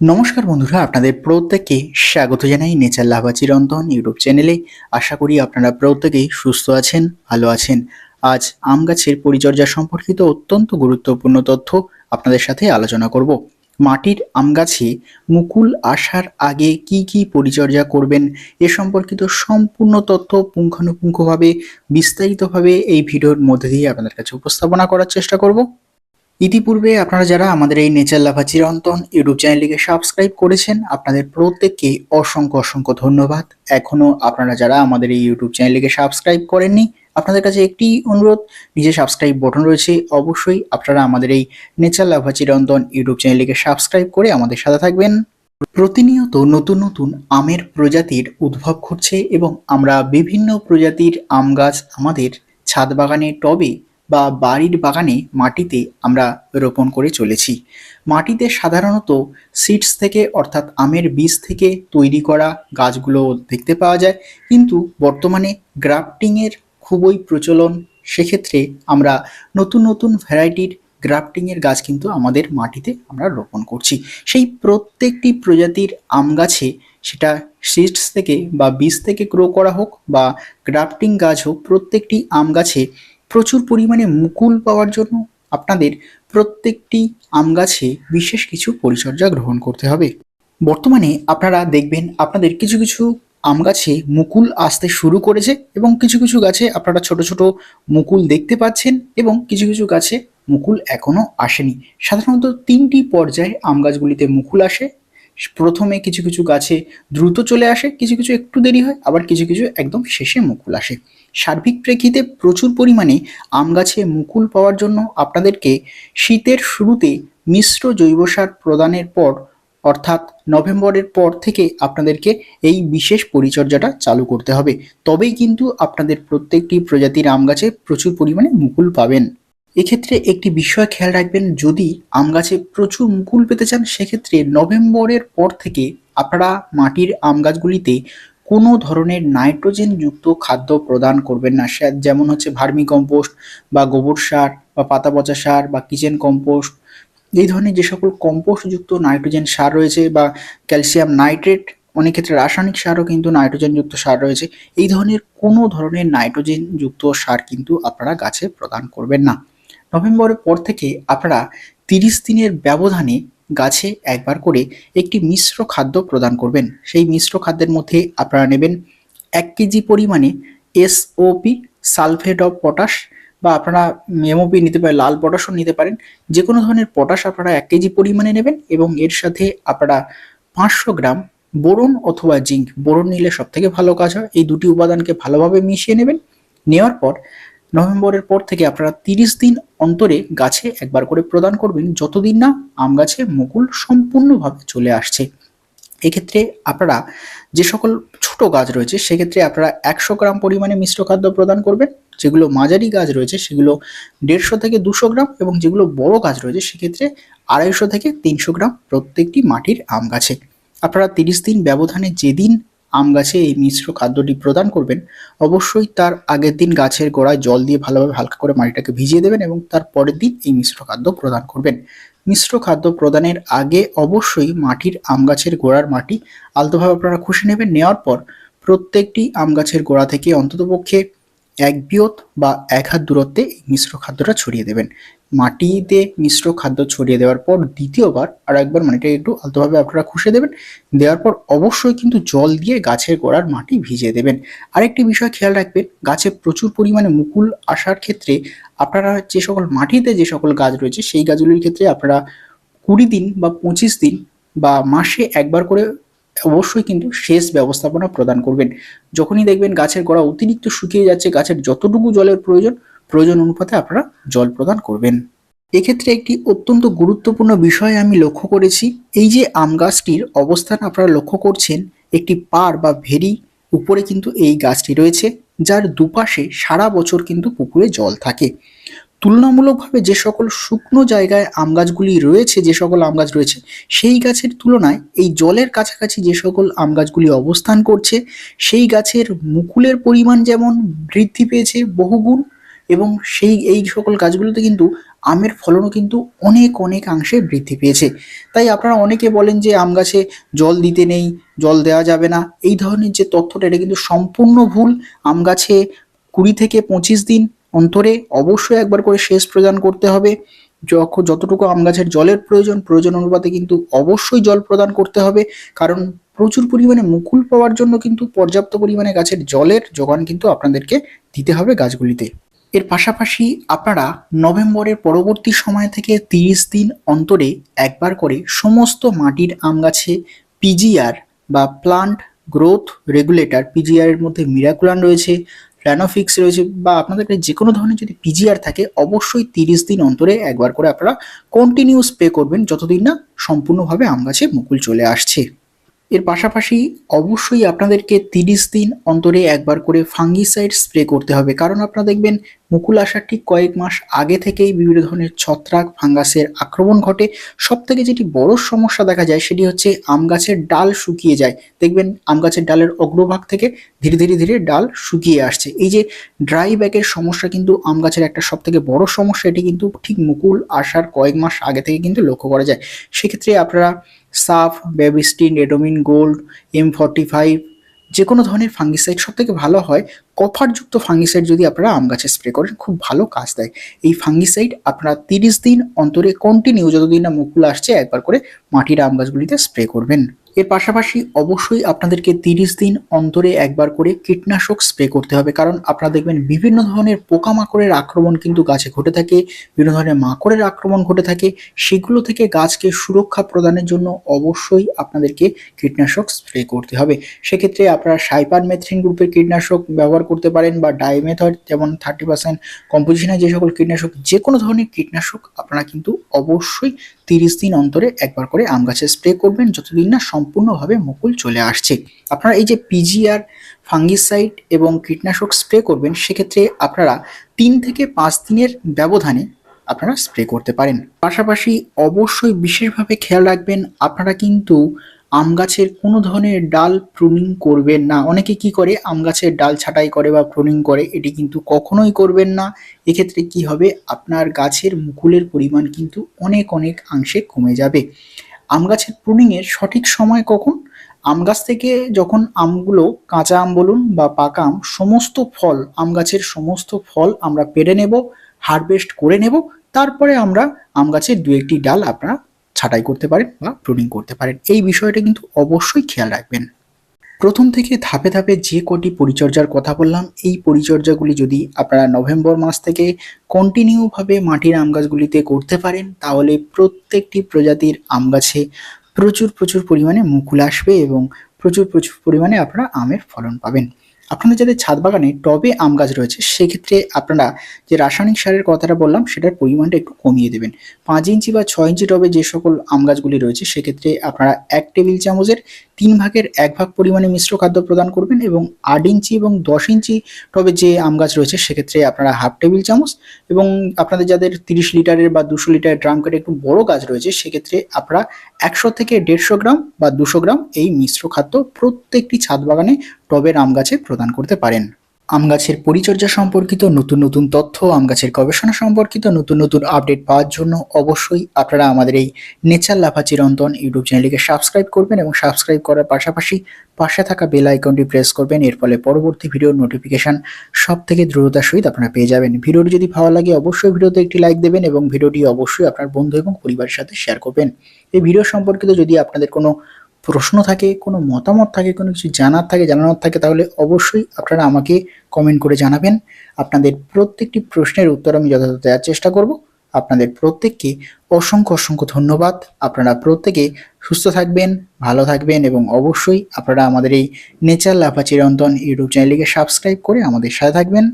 নমস্কার বন্ধুরা, আপনাদের প্রত্যেককে স্বাগত জানাই নেচার লাভা চিরন্তন ইউটিউব চ্যানেলে। আশা করি আপনারা প্রত্যেকেই সুস্থ আছেন, ভালো আছেন। আজ আম গাছের পরিচর্যা সম্পর্কিত অত্যন্ত গুরুত্বপূর্ণ তথ্য আপনাদের সাথে আলোচনা করব। মাটির আম গাছে মুকুল আসার আগে কি কি পরিচর্যা করবেন, এ সম্পর্কিত সম্পূর্ণ তথ্য পুঙ্খানুপুঙ্খভাবে বিস্তারিতভাবে এই ভিডিওর মধ্যে দিয়ে আপনাদের কাছে উপস্থাপনা করার চেষ্টা করব। ইতিপূর্বে আপনারা যারা আমাদের এই নেচার লাভা চিরন্তন ইউটিউব চ্যানেলটিকে সাবস্ক্রাইব করেছেন, আপনাদের প্রত্যেককে অসংখ্য অসংখ্য ধন্যবাদ। এখনও আপনারা যারা আমাদের এই ইউটিউব চ্যানেলটিকে সাবস্ক্রাইব করেননি, আপনাদের কাছে একটি অনুরোধ নিজে সাবস্ক্রাইব বটন রয়েছে। অবশ্যই আপনারা আমাদের এই নেচার লাভা চিরন্তন ইউটিউব চ্যানেলটিকে সাবস্ক্রাইব করে আমাদের সাথে থাকবেন। প্রতিনিয়ত নতুন নতুন আমের প্রজাতির উদ্ভব ঘটছে এবং আমরা বিভিন্ন প্রজাতির আম গাছ আমাদের ছাদ বাগানে টবে বা বাড়ির বাগানে মাটিতে আমরা রোপণ করে চলেছি। মাটিতে সাধারণত সিডস থেকে অর্থাৎ আমের বীজ থেকে তৈরি করা গাছগুলো দেখতে পাওয়া যায়। কিন্তু বর্তমানে গ্রাফটিংয়ের খুবই প্রচলন, সেক্ষেত্রে আমরা নতুন নতুন ভ্যারাইটির গ্রাফটিংয়ের গাছ কিন্তু আমাদের মাটিতে আমরা রোপণ করছি। সেই প্রত্যেকটি প্রজাতির আম গাছে সেটা সিডস থেকে বা বীজ থেকে গ্রো করা হোক বা গ্রাফটিং গাছ হোক, প্রত্যেকটি আম গাছে প্রচুর পরিমাণে মুকুল পাওয়ার জন্য আপনাদের প্রত্যেকটি আম গাছে বিশেষ কিছু পরিচর্যা গ্রহণ করতে হবে। বর্তমানে আপনারা দেখবেন আপনাদের কিছু কিছু আম গাছে মুকুল আসতে শুরু করেছে এবং কিছু কিছু গাছে আপনারা ছোট ছোট মুকুল দেখতে পাচ্ছেন এবং কিছু কিছু গাছে মুকুল এখনও আসেনি। সাধারণত তিনটি পর্যায়ে আম গাছগুলিতে মুকুল আসে। প্রথমে কিছু কিছু গাছে দ্রুত চলে আসে, কিছু কিছু একটু দেরি হয়, আবার কিছু কিছু একদম শেষে মুকুল আসে। সার্বিক প্রেক্ষিতে প্রচুর পরিমাণে আম গাছে মুকুল পাওয়ার জন্য আপনাদেরকে শীতের শুরুতে মিশ্র জৈব সার প্রদানের পর, অর্থাৎ নভেম্বরের পর থেকে আপনাদেরকে এই বিশেষ পরিচর্যাটা চালু করতে হবে। তবেই কিন্তু আপনাদের প্রত্যেকটি প্রজাতির আম গাছে প্রচুর পরিমাণে মুকুল পাবেন। এক্ষেত্রে একটি বিষয় খেয়াল রাখবেন, যদি আম গাছে প্রচুর মুকুল পেতে চান, সেক্ষেত্রে নভেম্বরের পর থেকে আপনারা মাটির আম গাছগুলিতে কোনো ধরনের নাইট্রোজেন যুক্ত খাদ্য প্রদান করবেন না। যেমন হচ্ছে ভার্মি কম্পোস্ট বা গোবর সার বা পাতা পচা সার বা কিচেন কম্পোস্ট। এই ধরনের যে সকল কম্পোস্টযুক্ত নাইট্রোজেন সার রয়েছে বা ক্যালসিয়াম নাইট্রেট, অনেক ক্ষেত্রে রাসায়নিক সারও কিন্তু নাইট্রোজেনযুক্ত সার রয়েছে। এই ধরনের কোনো ধরনের নাইট্রোজেনযুক্ত সার কিন্তু আপনারা গাছে প্রদান করবেন না। নভেম্বরের পর থেকে আপনারা তিরিশ দিনের ব্যবধানে গাছে একবার করে একটি মিশ্র খাদ্য প্রদান করবেন। সেই মিশ্র খাদ্যের মধ্যে আপনারা নেবেন এক কেজি পরিমাণে এসওপি সালফেট অফ পটাশ বা আপনারা এমওপি নিতে পারেন, লাল পটাশও নিতে পারেন। যে কোনো ধরনের পটাশ আপনারা এক কেজি পরিমাণে নেবেন এবং এর সাথে আপনারা পাঁচশো গ্রাম বোরন অথবা জিঙ্ক, বোরন নিলে সব থেকে ভালো কাজ হয়। এই দুটি উপাদানকে ভালোভাবে মিশিয়ে নেবেন। নেওয়ার পর নভেম্বরের পর থেকে আপনারা তিরিশ দিন অন্তরে গাছে একবার করে প্রদান করবেন, যতদিন না আম গাছে মুকুল সম্পূর্ণভাবে চলে আসছে। এক্ষেত্রে আপনারা যে সকল ছোট গাছ রয়েছে, সেক্ষেত্রে আপনারা একশো গ্রাম পরিমাণে মিশ্র খাদ্য প্রদান করবেন। যেগুলো মাঝারি গাছ রয়েছে, সেগুলো দেড়শো থেকে দুশো গ্রাম এবং যেগুলো বড় গাছ রয়েছে, সেক্ষেত্রে আড়াইশো থেকে তিনশো গ্রাম প্রত্যেকটি মাটির আম গাছে। আপনারা তিরিশ দিন ব্যবধানে যেদিন আম গাছে এই মিশ্র খাদ্যটি প্রদান করবেন, অবশ্যই তার আগের দিন গাছের গোড়ায় জল দিয়ে ভালোভাবে হালকা করে মাটিটাকে ভিজিয়ে দেবেন এবং তার পরের দিন এই মিশ্র খাদ্য প্রদান করবেন। মিশ্র খাদ্য প্রদানের আগে অবশ্যই মাটির আম গাছের গোড়ার মাটি আলতোভাবে আপনারা খুশে নেবেন। নেওয়ার পর প্রত্যেকটি আম গাছের গোড়া থেকে অন্ততপক্ষে এক বিয়ত বা এক হাত দূরত্বে মিশ্র খাদ্যটা ছড়িয়ে দেবেন। মাটিতে মিশ্র খাদ্য ছড়িয়ে দেওয়ার পর দ্বিতীয়বার আর একবার মাটিটা একটু আলতোভাবে আপনারা খুশে দেবেন, দেওয়ার পর অবশ্যই কিন্তু জল দিয়ে গাছের গোড়ার মাটি ভিজিয়ে দেবেন। আরেকটি বিষয় খেয়াল রাখবেন, গাছে প্রচুর পরিমাণে মুকুল আসার ক্ষেত্রে আপনারা যে সকল মাটিতে যে সকল গাছ রয়েছে সেই গাছগুলির ক্ষেত্রে আপনারা কুড়ি দিন বা পঁচিশ দিন বা মাসে একবার করে অবশ্যই কিন্তু সেচ ব্যবস্থাপনা প্রদান করবেন। যখনই দেখবেন গাছের গোড়া অতিরিক্ত শুকিয়ে যাচ্ছে, গাছের যতটুকু জলের প্রয়োজন প্রয়োজন অনুপাতে আপনারা জল প্রদান করবেন। এক্ষেত্রে একটি অত্যন্ত গুরুত্বপূর্ণ বিষয় আমি লক্ষ্য করেছি। এই যে আম গাছটির অবস্থান আপনারা লক্ষ্য করছেন, একটি পাড় বা ভেরি উপরে কিন্তু এই গাছটি রয়েছে, যার দুপাশে সারা বছর কিন্তু পুকুরে জল থাকে। তুলনামূলকভাবে যে সকল শুকনো জায়গায় আম গাছগুলি রয়েছে, যে সকল আম গাছ রয়েছে, সেই গাছের তুলনায় এই জলের কাছাকাছি যে সকল আম গাছগুলি অবস্থান করছে, সেই গাছের মুকুলের পরিমাণ যেমন বৃদ্ধি পেয়েছে বহুগুণ এবং সেই, এই সকল গাছগুলোতে কিন্তু আমের ফলনও কিন্তু অনেক অনেকাংশে বৃদ্ধি পেয়েছে। তাই আপনারা অনেকে বলেন যে আম গাছে জল দিতে নেই, জল দেওয়া যাবে না। এই ধরনের যে তথ্যটা, এটা কিন্তু সম্পূর্ণ ভুল। আম গাছে কুড়ি থেকে পঁচিশ দিন অন্তরে অবশ্যই একবার করে সেচ প্রদান করতে হবে। যখন যতটুকু আম গাছের জলের প্রয়োজন প্রয়োজন অনুপাতে কিন্তু অবশ্যই জল প্রদান করতে হবে। কারণ প্রচুর পরিমাণে মুকুল পাওয়ার জন্য কিন্তু পর্যাপ্ত পরিমাণে গাছের জলের যোগান কিন্তু আপনাদেরকে দিতে হবে গাছগুলিতে। এর পাশাপাশি আপনারা নভেম্বরের পরবর্তী সময় থেকে তিরিশ দিন অন্তরে একবার করে সমস্ত মাটির আম গাছে পিজিআর বা প্লান্ট গ্রোথ রেগুলেটর পিজিআর এর মধ্যে মিরাকুলান রয়েছে প্ল্যানোফিক্স রয়েছে বা আপনাদের যে কোনো ধরনের যদি পিজিআর থাকে, অবশ্যই তিরিশ দিন অন্তরে একবার করে আপনারা কন্টিনিউ স্প্রে করবেন যতদিন না সম্পূর্ণভাবে আম গাছে মুকুল চলে আসছে। এর পাশাপাশি অবশ্যই আপনাদেরকে তিরিশ দিন অন্তরে একবার করে ফাঙ্গিসাইড স্প্রে করতে হবে। কারণ আপনারা দেখবেন মুকুল আসার ঠিক কয়েক মাস আগে থেকেই বিভিন্ন ধরনের ছত্রাক, ফাঙ্গাসের আক্রমণ ঘটে। সব থেকে যেটি বড় সমস্যা দেখা যায় সেটি হচ্ছে আম গাছের ডাল শুকিয়ে যায়। দেখবেন আম গাছের ডালের অগ্রভাগ থেকে ধীরে ধীরে ধীরে ডাল শুকিয়ে আসছে। এই যে ড্রাই ব্যাগের সমস্যা কিন্তু আম গাছের একটা সব থেকে বড় সমস্যা, এটি কিন্তু ঠিক মুকুল আসার কয়েক মাস আগে থেকে কিন্তু লক্ষ্য করা যায়। সেক্ষেত্রে আপনারা Saaf Bavistin Redomil gold, M forty five যে কোনো ধরনের ফাঙ্গিসাইড সব থেকে ভালো হয়, কফারযুক্ত ফাঙ্গিসাইড যদি আপনারা আম গাছে স্প্রে করেন, খুব ভালো কাজ দেয়। এই ফাঙ্গিসাইড আপনারা তিরিশ দিন অন্তরে কন্টিনিউ যতদিন না মুকুল আসছে, একবার করে মাটির আম গাছগুলিতে স্প্রে করবেন। এর পাশাপাশি অবশ্যই আপনাদেরকে তিরিশ দিন অন্তরে একবার করে কীটনাশক স্প্রে করতে হবে। কারণ আপনারা দেখবেন বিভিন্ন ধরনের পোকামাকড়ের আক্রমণ কিন্তু গাছে ঘটে থাকে, বিভিন্ন ধরনের মাকড়ের আক্রমণ ঘটে থাকে। সেগুলো থেকে গাছকে সুরক্ষা প্রদানের জন্য অবশ্যই আপনাদেরকে কীটনাশক স্প্রে করতে হবে। সেক্ষেত্রে আপনারা সাইপার মেথ্রিন গ্রুপের কীটনাশক ব্যবহার করতে পারেন বা ডাইমেথড যেমন থার্টি পার্সেন্ট কম্পোজিশনের যে সকল কীটনাশক, যে কোনো ধরনের কীটনাশক আপনারা কিন্তু অবশ্যই তিরিশ দিন অন্তরে একবার করে আম গাছে স্প্রে করবেন, যতদিন না সম্পূর্ণভাবে মুকুল চলে আসছে। আপনারা এই যে পিজিআর ফাঙ্গিসাইড এবং কীটনাশক স্প্রে করবেন, সেক্ষেত্রে আপনারা তিন থেকে পাঁচ দিনের ব্যবধানে আপনারা স্প্রে করতে পারেন। পাশাপাশি অবশ্যই বিশেষভাবে খেয়াল রাখবেন, আপনারা কিন্তু আম গাছের কোনো ধরনের ডাল প্রুনিং করবেন না। অনেকে কি করে? আম গাছের ডাল ছাঁটাই করে বা প্রুনিং করে, এটি কিন্তু কখনোই করবেন না। এক্ষেত্রে কি হবে? আপনার গাছের মুকুলের পরিমাণ কিন্তু অনেক অনেক অংশে কমে যাবে। আম গাছের প্রুনিংয়ের সঠিক সময় কখন? আম গাছ থেকে যখন আমগুলো কাঁচা আম বলুন বা পাকা আম, সমস্ত ফল আম গাছের সমস্ত ফল আমরা পেরে নেব হারভেস্ট করে নেব, তারপরে আমরা আম গাছের দু একটি ডাল আপনারা ছাঁটাই করতে পারেন বা প্রুনিং করতে পারেন। এই বিষয়টা কিন্তু অবশ্যই খেয়াল রাখবেন। প্রথম থেকে ধাপে ধাপে যে কটি পরিচর্যার কথা বললাম, এই পরিচর্যাগুলি যদি আপনারা নভেম্বর মাস থেকে কন্টিনিউভাবে মাটির আম গাছগুলিতে করতে পারেন, তাহলে প্রত্যেকটি প্রজাতির আম গাছে প্রচুর প্রচুর পরিমাণে মুকুল আসবে এবং প্রচুর প্রচুর পরিমাণে আপনারা আমের ফলন পাবেন। আপনাদের যাদের ছাদ বাগানে টবে আম গাছ রয়েছে, সেক্ষেত্রে আপনারা যে রাসায়নিক সারের কথাটা বললাম, সেটার পরিমাণটা একটু কমিয়ে দেবেন। পাঁচ ইঞ্চি বা ছয় ইঞ্চি টবে যে সকল আম গাছগুলি রয়েছে, সেক্ষেত্রে আপনারা এক টেবিল চামচের তিন ভাগের এক ভাগ পরিমাণে মিশ্র খাদ্য প্রদান করবেন এবং আট ইঞ্চি এবং দশ ইঞ্চি টবে যে আম গাছ রয়েছে, সেক্ষেত্রে আপনারা হাফ টেবিল চামচ এবং আপনাদের যাদের তিরিশ লিটারের বা দুশো লিটারের ড্রাম কাটে একটু বড় গাছ রয়েছে, সেক্ষেত্রে আপনারা একশো থেকে দেড়শো গ্রাম বা দুশো গ্রাম এই মিশ্র খাদ্য প্রত্যেকটি ছাদ বাগানে টবের আম গাছে প্রদান করতে পারেন। আম গাছের পরিচর্যা সম্পর্কিত নতুন নতুন তথ্য, আম গাছের গবেষণা সম্পর্কিত নতুন নতুন আপডেট পাওয়ার জন্য অবশ্যই আপনারা আমাদের এই নেচার লাভা চিরন্তন ইউটিউব চ্যানেলটিকে সাবস্ক্রাইব করবেন এবং সাবস্ক্রাইব করার পাশাপাশি পাশে থাকা বেল আইকনটি প্রেস করবেন। এর ফলে পরবর্তী ভিডিওর নোটিফিকেশন সব থেকে দ্রুততার সহিত আপনারা পেয়ে যাবেন। ভিডিওটি যদি ভালো লাগে অবশ্যই ভিডিওতে একটি লাইক দেবেন এবং ভিডিওটি অবশ্যই আপনার বন্ধু এবং পরিবারের সাথে শেয়ার করবেন। এই ভিডিও সম্পর্কিত যদি আপনাদের কোনো প্রশ্ন থাকে, কোনো মতামত থাকে, কোনো কিছু জানার থাকে, জানানোর থাকে, তাহলে অবশ্যই আপনারা আমাকে কমেন্ট করে জানাবেন। আপনাদের প্রত্যেকটি প্রশ্নের উত্তর আমি যথাযথ দেওয়ার চেষ্টা করব। আপনাদের প্রত্যেককে অসংখ্য অসংখ্য ধন্যবাদ। আপনারা প্রত্যেকে সুস্থ থাকবেন, ভালো থাকবেন এবং অবশ্যই আপনারা আমাদের এই নেচার লাফা চিরন্তন ইউটিউব চ্যানেলটিকে সাবস্ক্রাইব করে আমাদের সাথে থাকবেন।